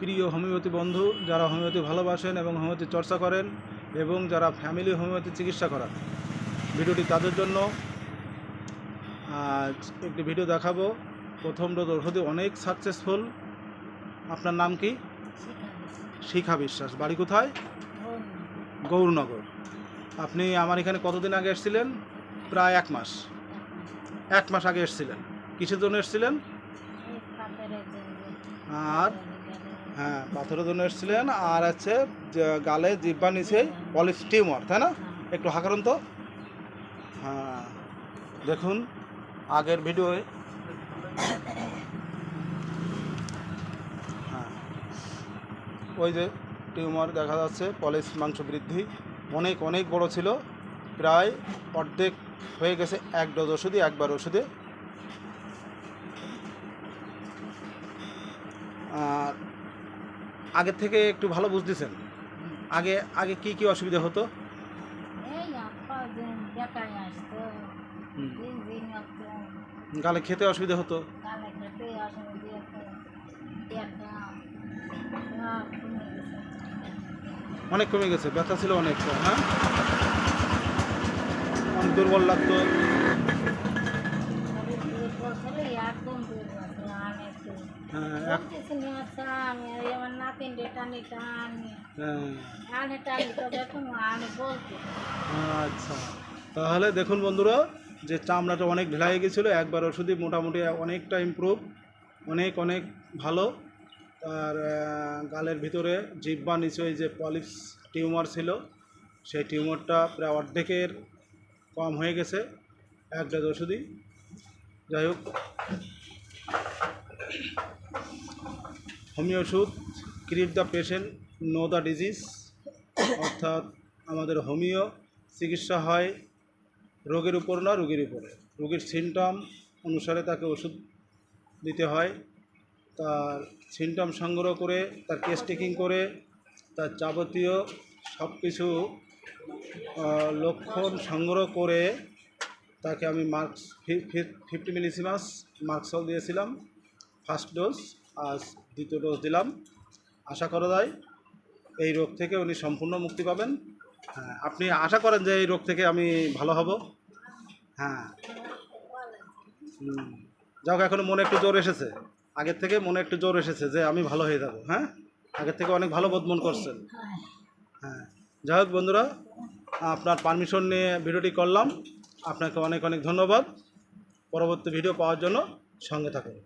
প্রিয় হোমিওপ্যাথি বন্ধু, যারা হোমিওপ্যাথি ভালোবাসেন এবং হোমিওপ্যাথি চর্চা করেন এবং যারা ফ্যামিলি হোমিওপ্যাথি চিকিৎসা করান, ভিডিওটি তাদের জন্য। একটি ভিডিও দেখাবো। প্রথম ডোজ ওষুধে অনেক সাকসেসফুল আপনার নাম কি? শিখা বিশ্বাস। বাড়ি কোথায়? গৌরনগর। আপনি আমার এখানে কতদিন আগে এসেছিলেন? প্রায় এক মাস। এক মাস আগে এসেছিলেন। কিসের জন্য এসেছিলেন? আর হ্যাঁ পাথরের জন্য এসেছিলেন। আর আছে গালে জিব্বা নিচে পলিস টিউমার, তাই না? একটু হাঁকারুন তো। হ্যাঁ দেখুন আগের ভিডিওয়ে হ্যাঁ ওই যে টিউমার দেখা যাচ্ছে পলিস মাংস বৃদ্ধি। অনেক অনেক বড় ছিল। প্রায় অর্ধেক হয়ে গেছে এক ডোজ ওষুধে একবার ওষুধে। আগের থেকে একটু ভালো বুঝতেছেন? আগে আগে কি কি অসুবিধা হতো? গালে খেতে অসুবিধা হতো? অনেক কমে গেছে ব্যথা ছিল অনেক হ্যাঁ? অনেক দুর্বল লাগতো হ্যাঁ এক- আমার নাতিন টানি টানি হ্যাঁ আনে টানি তো দেখুন আনে বলতে আচ্ছা তাহলে দেখুন বন্ধুরা যে চামড়াটা অনেক ঢিলা হয়ে গেছিল একবার ওষুধই মোটামুটি অনেকটা ইমপ্রুভ অনেক অনেক ভালো। আর গালের ভিতরে জিব্বা নিচে ওই যে পলিপস টিউমার ছিল সেই টিউমারটা প্রায় অর্ধেকের কম হয়ে গেছে এক ডোজ ওষুধই। যাই হোক। হোমিও ওষুধ treat the patient, not the disease, অর্থাৎ আমাদের হোমিও চিকিৎসা হয় রোগের উপর না রোগীর উপরে। রোগীর সিমটম অনুসারে তাকে ওষুধ দিতে হয়। তার সিমটম সংগ্রহ করে, তার কেস টেকিং করে, তার যাবতীয় সব কিছু লক্ষণ সংগ্রহ করে তাকে আমি merc fifty millesimal merc sol দিয়েছিলাম ফার্স্ট ডোজ আজ দ্বিতীয় ডোজ দিলাম। আশা করা যায় এই রোগ থেকে উনি সম্পূর্ণ মুক্তি পাবেন। হ্যাঁ আপনি আশা করেন যে এই রোগ থেকে আমি ভালো হব? হ্যাঁ। যাক, এখন মনে একটু জোর এসেছে। আগের থেকে মনে একটু জোর এসেছে যে আমি ভালো হয়ে যাব হ্যাঁ? আগের থেকে অনেক ভালো বোধ মন করছেন। হ্যাঁ। যাই হোক বন্ধুরা, আপনার পারমিশন নিয়ে ভিডিওটি করলাম। আপনাকে অনেক অনেক ধন্যবাদ। পরবর্তী ভিডিও পাওয়ার জন্য সঙ্গে থাকুন।